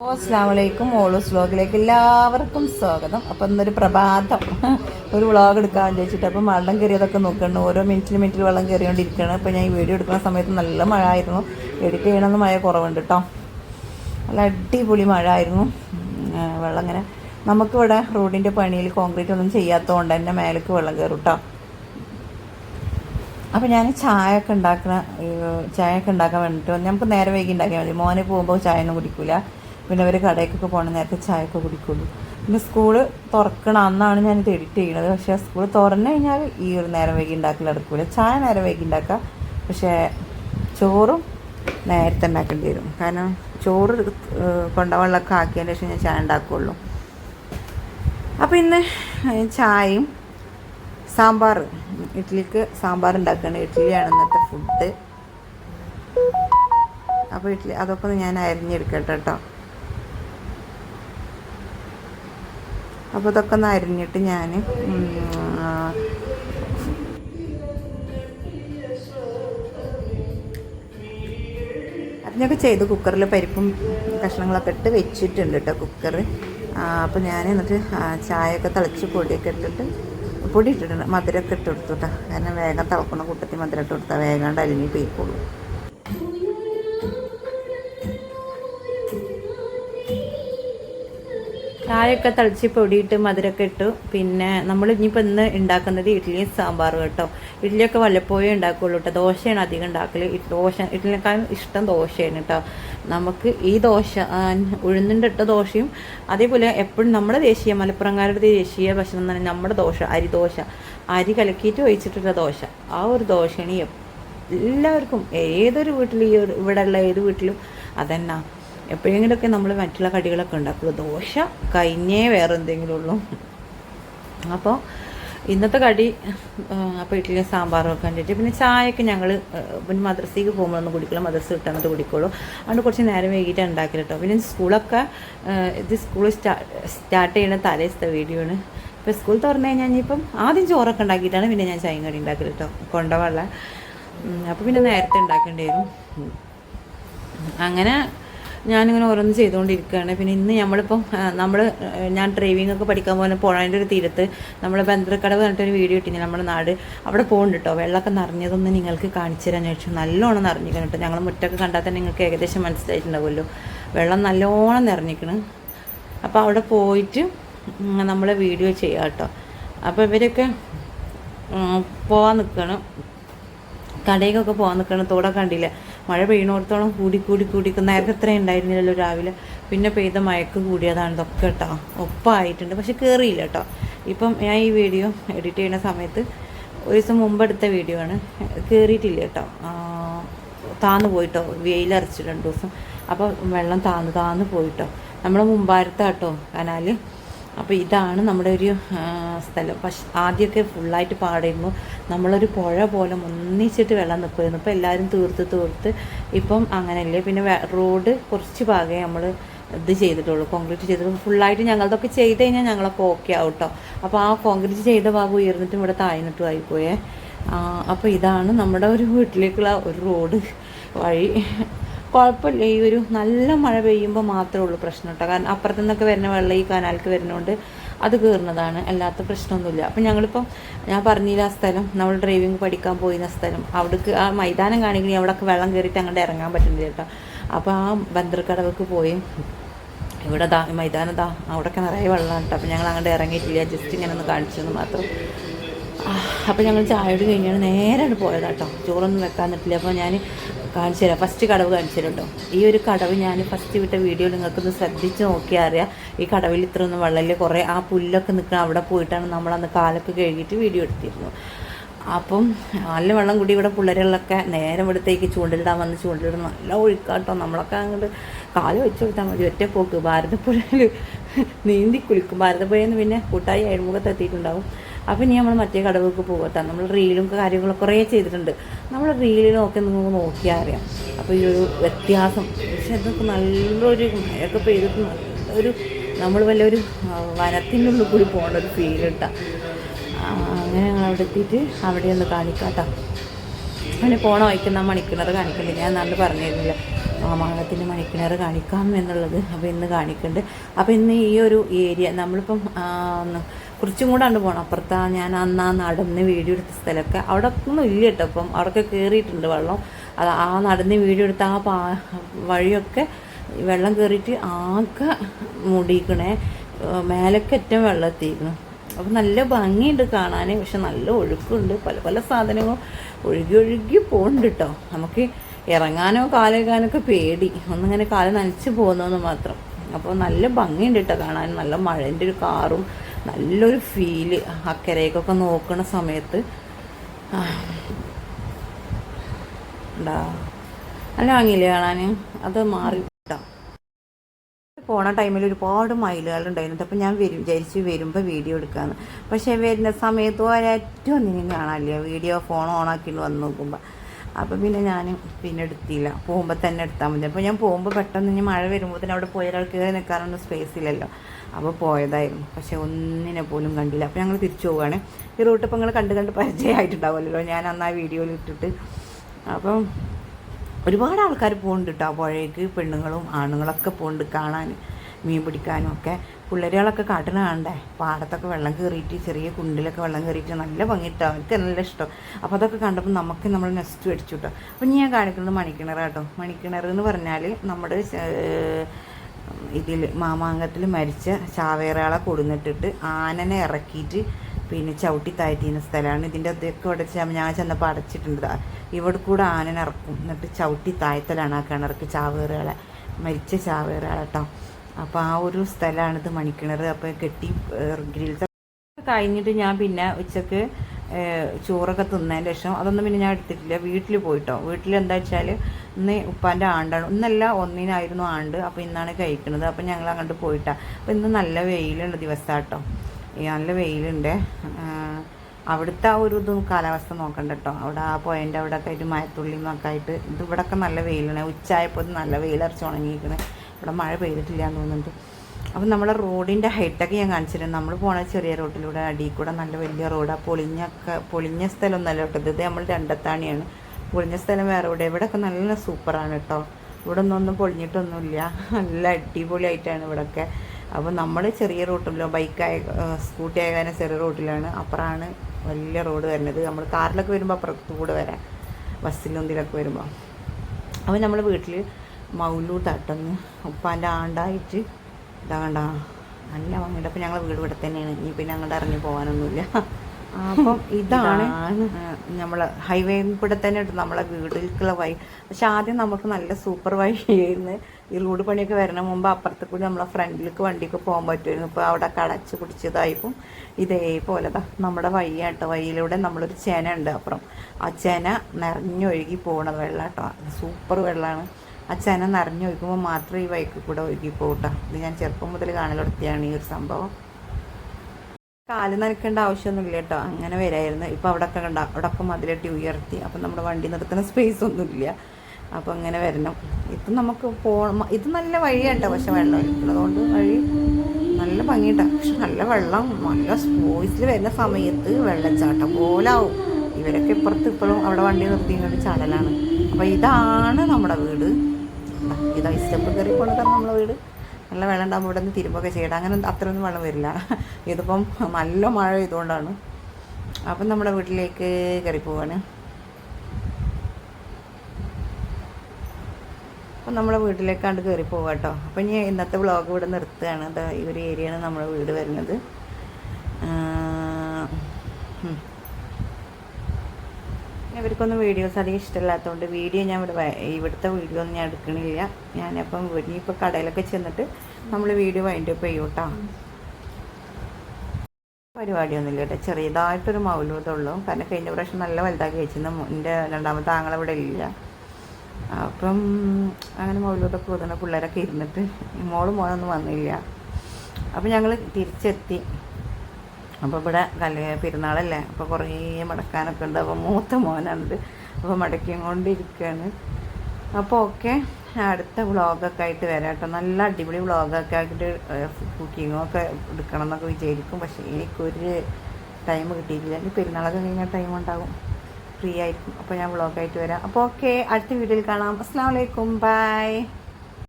ഓ അസ്ലാമലൈക്കും ഓളൂസ് വ്ളോഗിലേക്ക് എല്ലാവർക്കും സ്വാഗതം. അപ്പം ഇന്നൊരു പ്രഭാതം. ഒരു വ്ളോഗ് എടുക്കാൻ ചോദിച്ചിട്ട് അപ്പം വെള്ളം കയറിയതൊക്കെ നോക്കണം ഓരോ മിനിറ്റിൽ മിനിറ്റിൽ വെള്ളം കയറിയോണ്ടിരിക്കുകയാണ് അപ്പം ഞാൻ ഈ വീഡിയോ എടുക്കുന്ന സമയത്ത് നല്ല മഴ ആയിരുന്നു എഡിറ്റ് ചെയ്യണമെന്ന് മഴ കുറവുണ്ട് കേട്ടോ നല്ല അടിപൊളി മഴ ആയിരുന്നു വെള്ളം ഇങ്ങനെ നമുക്കിവിടെ റോഡിന്റെ പണിയിൽ കോൺക്രീറ്റ് ഒന്നും ചെയ്യാത്തതുകൊണ്ട് തന്നെ മേലേക്ക് വെള്ളം കയറും കേട്ടോ അപ്പോൾ ഞാൻ ചായ ഒക്കെ ഉണ്ടാക്കണ ചായ ഒക്കെ ഉണ്ടാക്കാൻ വേണ്ടിയിട്ട് നമുക്ക് നേരെ വൈകി ഉണ്ടാക്കിയാൽ മതി. മോനെ പോകുമ്പോൾ ചായ ഒന്നും കുടിക്കില്ല പിന്നെ അവർ കടയ്ക്കൊക്കെ പോകണ നേരത്തെ ചായ ഒക്കെ കുടിക്കുള്ളൂ. പിന്നെ സ്കൂൾ തുറക്കണ അന്നാണ് ഞാൻ ഇത് എഡിറ്റ് ചെയ്യണത്. പക്ഷേ സ്കൂൾ തുറന്നു കഴിഞ്ഞാൽ ഈ ഒരു നേരം വൈകി ഉണ്ടാക്കൽ നടക്കില്ല ചായ നേരം വൈകി ഉണ്ടാക്കാം. പക്ഷേ ചോറും നേരത്തെ ഉണ്ടാക്കേണ്ടി വരും. കാരണം ചോറ് കൊണ്ടുവെള്ളമൊക്കെ ആക്കിയതിന് ശേഷം ഞാൻ ചായ ഉണ്ടാക്കുകയുള്ളൂ അപ്പോൾ ഇന്ന് ചായയും സാമ്പാർ ഇഡ്ഡലിക്ക് സാമ്പാർ ഉണ്ടാക്കുകയാണ് ഇഡ്ഡലിയാണ് ഇന്നത്തെ ഫുഡ് അപ്പോൾ ഇഡ്ഡലി അതൊക്കെ ഞാൻ അരിഞ്ഞെടുക്കട്ടെ കേട്ടോ. അപ്പോൾ ഇതൊക്കെ ഒന്ന് അരിഞ്ഞിട്ട് ഞാൻ അതിനൊക്കെ ചെയ്ത് കുക്കറിൽ പരിപ്പും കഷ്ണങ്ങളൊക്കെ ഇട്ട് വെച്ചിട്ടുണ്ട് കേട്ടോ കുക്കർ അപ്പോൾ ഞാൻ എന്നിട്ട് ചായയൊക്കെ തിളച്ച് പൊടിയൊക്കെ ഇട്ടിട്ട് പൊടി ഇട്ടിട്ടുണ്ട് മധുരമൊക്കെ ഇട്ട് കൊടുത്തു കേട്ടോ കാരണം വേഗം തിളക്കുന്ന കൂട്ടത്തിൽ മധുരം ഇട്ട് കൊടുത്താൽ വേഗം അലിഞ്ഞ് പോയിക്കോളൂ ചായയൊക്കെ തളിച്ച് പൊടിയിട്ട് മധുരമൊക്കെ ഇട്ടു. പിന്നെ നമ്മൾ ഇനിയിപ്പോൾ ഇന്ന് ഉണ്ടാക്കുന്നത് ഇഡ്ഡലിയും സാമ്പാറും കേട്ടോ. ഇഡ്ഡലിയൊക്കെ വല്ലപ്പോഴേ ഉണ്ടാക്കുകയുള്ളൂ കേട്ടോ. ദോശയാണ് അധികം ഉണ്ടാക്കൽ ദോശ ഇഡ്ഡലിനേക്കാളും ഇഷ്ടം ദോശയാണ് കേട്ടോ. നമുക്ക് ഈ ദോശ ഉഴുന്നിന്റെ ഇട്ട ദോശയും അതേപോലെ എപ്പോഴും നമ്മുടെ ദേശീയ മലപ്പുറംകാരുടെ ദേശീയ ഭക്ഷണം എന്ന് പറഞ്ഞാൽ നമ്മുടെ ദോശ അരി ദോശ. അരി കലക്കിയിട്ട് ഒഴിച്ചിട്ടുള്ള ദോശ. ആ ഒരു ദോശയാണ് എല്ലാവർക്കും ഏതൊരു വീട്ടിലും ഈ ഒരു- ഇവിടെയുള്ള ഏത് വീട്ടിലും അതന്നെ. എപ്പോഴെങ്കിലുമൊക്കെ നമ്മൾ മറ്റുള്ള കടികളൊക്കെ ഉണ്ടാക്കുള്ളൂ. ദോശ കഴിഞ്ഞേ വേറെ എന്തെങ്കിലും ഉള്ളൂ അപ്പോൾ ഇന്നത്തെ കടി അപ്പോൾ സാമ്പാർ വെക്കാൻ കണ്ടിട്ട് പിന്നെ ചായയൊക്കെ ഞങ്ങൾ പിന്നെ മദ്രസയ്ക്ക് പോകുമ്പോഴൊന്നും കുടിക്കില്ല മദ്രസ കിട്ടുന്നത് കുടിക്കുള്ളൂ. അതുകൊണ്ട് കുറച്ച് നേരം വൈകിട്ട് ഉണ്ടാക്കി കേട്ടോ പിന്നെ സ്കൂളൊക്കെ ഇത് സ്കൂൾ സ്റ്റാർട്ട് ചെയ്യുന്ന തലേസത്തെ വീഡിയോ ആണ്. ഇപ്പോൾ സ്കൂൾ തുറന്നു കഴിഞ്ഞാൽ ഇനിയിപ്പം ആദ്യം ചോറൊക്കെ ഉണ്ടാക്കിയിട്ടാണ് പിന്നെ ഞാൻ ചായയും കടി ഉണ്ടാക്കൽ കേട്ടോ കൊണ്ടുപോകാനുള്ള അപ്പോൾ പിന്നെ നേരത്തെ ഉണ്ടാക്കേണ്ടി വരും. അങ്ങനെ ഞാനിങ്ങനെ ഓരോന്ന് ചെയ്തുകൊണ്ടിരിക്കുകയാണ്. പിന്നെ ഇന്ന് നമ്മളിപ്പം നമ്മൾ ഞാൻ ഡ്രൈവിംഗ് ഒക്കെ പഠിക്കാൻ പോകുന്ന പുഴേന്റെ ഒരു തീരത്ത് നമ്മൾ ബന്ധക്കടവ് പറഞ്ഞിട്ടൊരു വീഡിയോ ഇട്ടിന് നമ്മുടെ നാട്. അവിടെ പോകുന്നുണ്ട് കേട്ടോ വെള്ളമൊക്കെ നിറഞ്ഞതൊന്ന് നിങ്ങൾക്ക് കാണിച്ചു തരാൻ ചോദിച്ചു നല്ലോണം നിറഞ്ഞിരിക്കണം കേട്ടോ ഞങ്ങൾ മുറ്റൊക്കെ കണ്ടാൽ തന്നെ നിങ്ങൾക്ക് ഏകദേശം മനസ്സിലായിട്ടുണ്ടാവുമല്ലോ. വെള്ളം നല്ലോണം നിറഞ്ഞിരിക്കണം. അപ്പോൾ അവിടെ പോയിട്ട് നമ്മൾ വീഡിയോ ചെയ്യാം കേട്ടോ അപ്പോൾ ഇവരൊക്കെ പോകാൻ നിൽക്കണം കടയിലൊക്കെ പോകാൻ നിൽക്കണം തോടെ കണ്ടില്ല? മഴ പെയ്യണോടത്തോളം കൂടി കൂടി കൂടി നേരത്തെ ഇത്ര ഉണ്ടായിരുന്നില്ലല്ലോ രാവിലെ. പിന്നെ പെയ്ത മയക്ക് കൂടിയതാണ് ഇതൊക്കെ കേട്ടോ. ഒപ്പായിട്ടുണ്ട്. പക്ഷെ കയറിയില്ല കേട്ടോ. ഇപ്പം ഞാൻ ഈ വീഡിയോ എഡിറ്റ് ചെയ്യുന്ന സമയത്ത് ഒരു ദിവസം മുമ്പ് എടുത്ത വീഡിയോ ആണ്. കയറിയിട്ടില്ല കേട്ടോ. താന്ന് പോയിട്ടോ വെയിലരച്ചു രണ്ട് ദിവസം. അപ്പോൾ വെള്ളം താന്ന് താന്ന് പോയിട്ടോ നമ്മൾ മുമ്പാരത്താട്ടോ കനാല്. അപ്പോൾ ഇതാണ് നമ്മുടെ ഒരു സ്ഥലം. പക്ഷെ ആദ്യമൊക്കെ ഫുള്ളായിട്ട് പാടായിരുന്നു. നമ്മളൊരു പുഴ പോലെ ഒന്നിച്ചിട്ട് വെള്ളം നിൽക്കുമായിരുന്നു ഇപ്പോൾ എല്ലാവരും തീർത്ത് തീർത്ത് ഇപ്പം അങ്ങനെയല്ലേ. പിന്നെ റോഡ് കുറച്ച് ഭാഗമേ നമ്മൾ ഇത് ചെയ്തിട്ടുള്ളൂ. കോൺക്രീറ്റ് ചെയ്തിട്ടുള്ളൂ ഫുള്ളായിട്ട് ഞങ്ങളതൊക്കെ ചെയ്ത് കഴിഞ്ഞാൽ ഞങ്ങളൊക്കെ ഓക്കെ ആവും കേട്ടോ അപ്പോൾ ആ കോൺക്രീറ്റ് ചെയ്ത ഭാഗം ഉയർന്നിട്ടും ഇവിടെ താഴ്ന്നിട്ടും ആയിപ്പോയേ. അപ്പോൾ ഇതാണ് നമ്മുടെ ഒരു വീട്ടിലേക്കുള്ള ഒരു റോഡ് വഴി കുഴപ്പമില്ല. ഈ ഒരു നല്ല മഴ പെയ്യുമ്പോൾ മാത്രമേ ഉള്ളൂ പ്രശ്നം കേട്ടോ. കാരണം അപ്പുറത്തു നിന്നൊക്കെ വരുന്ന വെള്ളം ഈ കനാലിക്ക് വരുന്നതുകൊണ്ട് അത് കയറുന്നതാണ് അല്ലാത്ത പ്രശ്നമൊന്നുമില്ല. അപ്പം ഞങ്ങളിപ്പം ഞാൻ പറഞ്ഞില്ല ആ സ്ഥലം നമ്മൾ ഡ്രൈവിംഗ് പഠിക്കാൻ പോയിരുന്ന സ്ഥലം. അവിടേക്ക് ആ മൈതാനം കാണിക്കണി അവിടെയൊക്കെ വെള്ളം കയറിയിട്ട് അങ്ങോട്ട് ഇറങ്ങാൻ പറ്റുന്നില്ല കേട്ടോ. അപ്പോൾ ആ ബന്ദർക്കടവക്ക് പോയി. ഇവിടെ ദാ മൈതാനം ദാ അവിടെയൊക്കെ നിറയെ വെള്ളമാണ് കേട്ടോ. അപ്പോൾ ഞങ്ങൾ അങ്ങോട്ട് ഇറങ്ങിയിട്ടില്ല. ജസ്റ്റ് ഇങ്ങനെ ഒന്ന് കാണിച്ചെന്ന് മാത്രം. അപ്പോൾ ഞങ്ങൾ ചായയോട് കഴിഞ്ഞാണ് നേരെ പോയതാ കേട്ടോ. ചോറൊന്നും വെക്കാൻ പറ്റില്ല. അപ്പോൾ ഞാൻ കാണിച്ചു തരാം. ഫസ്റ്റ് കടവ് കാണിച്ചു തരാം ഈ ഒരു കടവ് ഞാൻ ഫസ്റ്റ് വിട്ട വീഡിയോ നിങ്ങൾക്കൊന്ന് ശ്രദ്ധിച്ച് നോക്കിയാൽ അറിയാം. ഈ കടവിൽ ഇത്രയൊന്നും വെള്ളമില്ല. കുറേ ആ പുല്ലൊക്കെ നിൽക്കണം അവിടെ പോയിട്ടാണ് നമ്മൾ അന്ന് കാലൊക്കെ കഴുകിയിട്ട് വീഡിയോ എടുത്തിരുന്നു അപ്പം നല്ല വെള്ളം കൂടി ഇവിടെ പിള്ളേരുകളൊക്കെ നേരം ഇവിടത്തേക്ക് ചൂണ്ടലിടാൻ വന്ന് ചൂണ്ടലിടും നല്ല ഒഴുക്കാട്ടോ. നമ്മളൊക്കെ അങ്ങോട്ട് കാൽ വെച്ച് കൊടുത്താൽ മതി. ഒറ്റ പോക്ക്. ഭാരതപ്പുഴയിൽ നീന്തി കുളിക്കും. ഭാരതപ്പുഴയിൽ നിന്ന് പിന്നെ കൂട്ടായി അഴിമുഖത്ത് എത്തിയിട്ടുണ്ടാവും. അപ്പം ഇനി നമ്മൾ മറ്റേ കടകൾക്ക് പോകട്ടെ നമ്മൾ റീലും കാര്യങ്ങളും കുറേ ചെയ്തിട്ടുണ്ട്. നമ്മൾ റീലിനൊക്കെ നിങ്ങൾക്ക് നോക്കിയാൽ അറിയാം. അപ്പോൾ ഈ ഒരു വ്യത്യാസം. പക്ഷെ ഇതൊക്കെ നല്ലൊരു മഴയൊക്കെ പെയ്തിട്ട് നല്ലൊരു നമ്മൾ വല്ലൊരു വനത്തിനുള്ളിൽ കൂടി പോകേണ്ട ഒരു ഫീൽ കിട്ടാം അങ്ങനെ ഞങ്ങൾ അവിടെ എത്തിയിട്ട് അവിടെ ഒന്ന് കാണിക്കാട്ടോ. അങ്ങനെ പോണ വയ്ക്കുന്ന മണിക്കിണർ കാണിക്കണ്ടേ? ഞാൻ നല്ല പറഞ്ഞിരുന്നില്ല. മാളത്തിന്റെ മണിക്കിണർ കാണിക്കാം എന്നുള്ളത്. അപ്പോൾ ഇന്ന് കാണിക്കുന്നുണ്ട് അപ്പോൾ ഇന്ന് ഈ ഒരു ഏരിയ നമ്മളിപ്പം കുറച്ചും കൂടെ അങ്ങോട്ട് പോകണം അപ്പുറത്താ ഞാൻ അന്ന് നടന്ന് വീഡിയോ എടുത്ത സ്ഥലമൊക്കെ. അവിടെ ഒന്നും ഇല്ല കേട്ടോ അപ്പം അവിടെയൊക്കെ കയറിയിട്ടുണ്ട് വെള്ളം. അത് ആ നടന്ന് വീഡിയോ എടുത്ത ആ പാ വഴിയൊക്കെ വെള്ളം കയറിയിട്ട് ആകെ മുടിക്കണേ മേലൊക്കെ ഏറ്റവും വെള്ളം എത്തിയിരിക്കണം അപ്പം നല്ല ഭംഗിയുണ്ട് കാണാൻ പക്ഷെ നല്ല ഒഴുക്കുണ്ട്. പല പല സാധനങ്ങളും ഒഴുകി ഒഴുകി പോകുന്നുണ്ട് കേട്ടോ. നമുക്ക് ഇറങ്ങാനോ കാലേക്കാനൊക്കെ പേടി. ഒന്നിങ്ങനെ കാൽ നനച്ച് പോകുന്നതെന്ന് മാത്രം. അപ്പോൾ നല്ല ഭംഗിയുണ്ട് കേട്ടോ കാണാൻ. നല്ല മഴേന്റെ ഒരു കാറും നല്ലൊരു ഫീൽ അക്കരയ്ക്കൊക്കെ നോക്കുന്ന സമയത്ത്. നല്ല ഭംഗിയില്ലേ കാണാൻ അത് മാറി. പോണ ടൈമിൽ ഒരുപാട് മയിലുകൾ ഉണ്ടായിരുന്നു അപ്പോൾ ഞാൻ വരും വിചാരിച്ച് വരുമ്പോൾ വീഡിയോ എടുക്കാമെന്ന് പക്ഷേ വരുന്ന സമയത്ത് ഒരൊറ്റ ഒന്നിനും കാണാനില്ല. വീഡിയോ ഫോൺ ഓണാക്കിയിട്ട് വന്ന് നോക്കുമ്പോൾ അപ്പോൾ പിന്നെ ഞാൻ പിന്നെ എടുത്തില്ല. പോകുമ്പോൾ തന്നെ എടുത്താൽ മതി. അപ്പോൾ ഞാൻ പോകുമ്പോൾ പെട്ടെന്ന് ഇനി മഴ വരുമ്പോൾ തന്നെ അവിടെ പോയ കയറി നിൽക്കാനൊന്നും സ്പേസ് ഇല്ലല്ലോ. അപ്പോൾ പോയതായിരുന്നു. പക്ഷെ ഒന്നിനെ പോലും കണ്ടില്ല. അപ്പോൾ ഞങ്ങൾ തിരിച്ചു പോവുകയാണ്. ഈ റൂട്ട് ഇപ്പോൾ നിങ്ങൾ കണ്ട് കണ്ട് പരിചയമായിട്ടുണ്ടാവുമല്ലോ. ഞാൻ അന്ന് ആ വീഡിയോയിൽ ഇട്ടിട്ട്. അപ്പം ഒരുപാട് ആൾക്കാർ പോകുന്നുണ്ട് കേട്ടോ പുഴയ്ക്ക് പെണ്ണുങ്ങളും ആണുങ്ങളൊക്കെ പോകുന്നുണ്ട് കാണാൻ മീൻ പിടിക്കാനും ഒക്കെ. പിള്ളേരുകളൊക്കെ കാട്ടിന് കാണണ്ടേ? പാടത്തൊക്കെ വെള്ളം കയറിയിട്ട് ചെറിയ കുണ്ടിലൊക്കെ വെള്ളം കയറിയിട്ട് നല്ല ഭംഗിട്ടോ? അവർക്ക് നല്ല ഇഷ്ടം. അപ്പോൾ അതൊക്കെ കണ്ടപ്പോൾ നമുക്ക് നമ്മൾ നെസ്റ്റ് അടിച്ചു കേട്ടോ അപ്പം ഞാൻ കാണിക്കുന്നത് മണിക്കിണർ കേട്ടോ മണിക്കിണർ എന്ന് പറഞ്ഞാൽ നമ്മുടെ ഇതിൽ മാമാങ്കത്തിൽ മരിച്ച ചാവേറകളെ കൊടുന്നിട്ടിട്ട് ആനനെ ഇറക്കിയിട്ട് പിന്നെ ചവിട്ടി താഴ്ത്തിയുന്ന സ്ഥലമാണ്. ഇതിന്റെ അതൊക്കെ ഇവിടെ ഞാൻ ചെന്നപ്പോൾ അടച്ചിട്ടുണ്ട്. ഇവിടെ കൂടെ ആനനെ ഇറക്കും. എന്നിട്ട് ചവിട്ടി താഴ്ത്തലാണ് ആ കിണർക്ക് ചാവേറുകളെ മരിച്ച ചാവേറുകളെ കേട്ടോ അപ്പോൾ ആ ഒരു സ്ഥലമാണിത് മണിക്കിണർ. അപ്പോൾ കെട്ടി ഗ്രിൽസ് കഴിഞ്ഞിട്ട് ഞാൻ പിന്നെ ഉച്ചയ്ക്ക് ചോറൊക്കെ തിന്നതിന് ശേഷം അതൊന്നും പിന്നെ ഞാൻ എടുത്തിട്ടില്ല. വീട്ടിൽ പോയിട്ടോ. വീട്ടിൽ എന്താ വെച്ചാൽ ഇന്ന് ഉപ്പാന്റെ ആണ്ടാണ്. ഇന്നല്ല ഒന്നിനായിരുന്നു ആണ്ട്. അപ്പോൾ ഇന്നാണ് കഴിക്കുന്നത് അപ്പോൾ ഞങ്ങൾ അങ്ങോട്ട് പോയിട്ടാ. അപ്പോൾ ഇന്ന് നല്ല വെയിലുള്ള ദിവസമാട്ടോ നല്ല വെയിലുണ്ട്. അവിടുത്തെ ആ ഒരു ഇതും കാലാവസ്ഥ നോക്കണ്ട കേട്ടോ അവിടെ ആ പോയിന്റെ അവിടെ ഒക്കെ ആയിട്ട് മഴത്തുള്ളി എന്നൊക്കെ ആയിട്ട് ഇത് ഇവിടെയൊക്കെ നല്ല വെയിലാണ്. ഉച്ചയായപ്പോൾ നല്ല വെയിലറച്ച് ഉണങ്ങിയിരിക്കണേ. ഇവിടെ മഴ പെയ്തിട്ടില്ല എന്ന് തോന്നുന്നുണ്ട്. അപ്പം നമ്മളെ റോഡിന്റെ ഹൈറ്റൊക്കെ ഞാൻ കാണിച്ചിരുന്നു. നമ്മൾ പോണ ചെറിയ റോഡിലൂടെ അടിയിൽ കൂടെ നല്ല വലിയ റോഡാണ് പൊളിഞ്ഞൊക്കെ പൊളിഞ്ഞ സ്ഥലം ഒന്നല്ല കേട്ടോ. ഇത് നമ്മൾ രണ്ടത്താണിയാണ്. പൊളിഞ്ഞ സ്ഥലം വേറെ ഇവിടെ ഇവിടെയൊക്കെ നല്ല സൂപ്പറാണ് കേട്ടോ. ഇവിടെ ഒന്നും പൊളിഞ്ഞിട്ടൊന്നുമില്ല. നല്ല അടിപൊളിയായിട്ടാണ് ഇവിടെയൊക്കെ അപ്പോൾ നമ്മൾ ചെറിയ റോട്ടിലോ ബൈക്കായ സ്കൂട്ടി ആയ ചെറിയ റോട്ടിലാണ്. അപ്പുറമാണ് വലിയ റോഡ് വരുന്നത്. നമ്മൾ കാറിലൊക്കെ വരുമ്പോൾ അപ്പുറത്ത് കൂടെ വരാം. ബസ്സിലൊന്നിലൊക്കെ വരുമ്പോൾ അപ്പോൾ നമ്മൾ വീട്ടിൽ മൗലൂട്ടാട്ടെന്ന് ഉപ്പാന്റെ ആണ്ടായിട്ട് ഇതാ കണ്ട? നല്ല ഭംഗിയുണ്ട്. അപ്പം ഞങ്ങൾ വീട് ഇവിടെ തന്നെയാണ്. ഇനി പിന്നെ അങ്ങോട്ട് ഇറങ്ങി പോകാനൊന്നുമില്ല. അപ്പം ഇതാണ് നമ്മൾ ഹൈവേ കൂടെ തന്നെ ഉണ്ട്. നമ്മളെ വീട്ടിലേക്കുള്ള വഴി. പക്ഷെ ആദ്യം നമുക്ക് നല്ല സൂപ്പർ വഴിയായിരുന്നു. ഈ റോഡ് പണിയൊക്കെ വരണ മുമ്പ് അപ്പുറത്ത് കൂടി നമ്മളെ ഫ്രണ്ടിലേക്ക് വണ്ടിക്ക് പോകാൻ പറ്റുമായിരുന്നു. ഇപ്പോൾ അവിടെ കടച്ച് പിടിച്ചതായപ്പം ഇതേപോലെ നമ്മുടെ വഴിയാട്ടോ. വഴിയിലൂടെ നമ്മളൊരു ചേന ഉണ്ട് അപ്പുറം. ആ ചേന നിറഞ്ഞൊഴുകി പോകണ വെള്ളം കേട്ടോ സൂപ്പർ വെള്ളമാണ് ആ ചേന ഒഴിക്കുമ്പോൾ മാത്രം ഈ വൈക്ക് കൂടെ ഒഴുകി പോകട്ടോ ഇത് ഞാൻ ചെറുപ്പം മുതൽ കാണലെടുത്തിയാണ് ഈ ഒരു സംഭവം. കാൽ നനക്കേണ്ട ആവശ്യമൊന്നുമില്ല കേട്ടോ. അങ്ങനെ വരായിരുന്നു. ഇപ്പോൾ അവിടെയൊക്കെ കണ്ട? അവിടെയൊക്കെ മതിലെട്ടി ഉയർത്തി. അപ്പം നമ്മുടെ വണ്ടി നിർത്തുന്ന സ്പേസ് ഒന്നുമില്ല. അപ്പോൾ അങ്ങനെ വരണം. ഇപ്പം നമുക്ക് പോകണം ഇത് നല്ല വഴിയാട്ടോ പക്ഷെ വെള്ളം ഉള്ളതുകൊണ്ട് വഴി നല്ല ഭംഗിയിട്ടാണ് പക്ഷെ നല്ല വെള്ളം. നല്ല സ്പോയ്സിൽ വരുന്ന സമയത്ത് വെള്ളച്ചാട്ടം പോലാവും. ഇവരൊക്കെ ഇപ്പുറത്ത് ഇപ്പോഴും അവിടെ വണ്ടി നിർത്തിയൊരു ചടലാണ് അപ്പോൾ ഇതാണ് നമ്മുടെ വീട്. ഇതാ ഈ സ്റ്റെപ്പ് കയറി പോണതാണ് നമ്മളെ വീട്. നല്ല വെള്ളം ഉണ്ടാകുമ്പോൾ ഇവിടെ നിന്ന് തിരുമ്പൊക്കെ ചെയ്യണം. അങ്ങനെ അത്രയൊന്നും വെള്ളം വരില്ല. ഇതിപ്പം നല്ല മഴ ഇതുകൊണ്ടാണ് അപ്പം നമ്മുടെ വീട്ടിലേക്ക് കയറി പോവാണ്. അപ്പം നമ്മളെ വീട്ടിലേക്കാണ്ട് കയറി പോവാം കേട്ടോ. അപ്പം ഇനി ഇന്നത്തെ വ്ളോഗ് ഇവിടെ നിർത്തുകയാണ്. ഈ ഒരു ഏരിയയാണ് നമ്മുടെ വീട് വരുന്നത്. ഇവർക്കൊന്നും വീഡിയോസ് അധികം ഇഷ്ടമില്ലാത്തതുകൊണ്ട് വീഡിയോ ഞാൻ ഇവിടെ ഇവിടുത്തെ വീഡിയോ ഒന്നും ഞാൻ എടുക്കണില്ല. ഞാനപ്പം ഇനിയിപ്പോൾ കടയിലൊക്കെ ചെന്നിട്ട് നമ്മൾ വീഡിയോ വൈൻഡ് അപ്പ് ചെയ്യും കേട്ടോ പരിപാടിയൊന്നുമില്ല കേട്ടോ ചെറിയതായിട്ടൊരു മൗലൂതുള്ളൂ കാരണം കഴിഞ്ഞ പ്രാവശ്യം നല്ല വലുതാക്കി വെച്ചിരുന്നു എന്റെ രണ്ടാമത്തെ ആങ്ങളെ ഇവിടെ ഇല്ല. അപ്പം അങ്ങനെ മൗലൂതൊക്കെ ഊതുന്ന പിള്ളേരൊക്കെ ഇരുന്നിട്ട് മോളും മോനൊന്നും വന്നില്ല. അപ്പം ഞങ്ങൾ തിരിച്ചെത്തി. അപ്പോൾ ഇവിടെ കല്യ പെരുന്നാളല്ലേ അപ്പോൾ കുറേ മടക്കാനൊക്കെ ഉണ്ട്. അപ്പോൾ മൂത്ത മോനുണ്ട്. അപ്പോൾ മടക്കിയും കൊണ്ടിരിക്കുകയാണ് അപ്പോൾ ഓക്കെ അടുത്ത വ്ളോഗൊക്കെ ആയിട്ട് വരാം കേട്ടോ. നല്ല അടിപൊളി വ്ളോഗൊക്കെ ആയിട്ട് കുക്കിങ്ങും ഒക്കെ എടുക്കണം എന്നൊക്കെ വിചാരിക്കും. പക്ഷേ എനിക്കൊരു ടൈം കിട്ടിയിട്ടില്ല. എനിക്ക് പെരുന്നാളൊക്കെ കഴിഞ്ഞാൽ ടൈം ഉണ്ടാകും. ഫ്രീ ആയിരിക്കും. അപ്പോൾ ഞാൻ വ്ളോഗായിട്ട് വരാം. അപ്പോൾ ഓക്കെ അടുത്ത വീഡിയോയിൽ കാണാം. അസ്സാം വലൈക്കും ബൈ.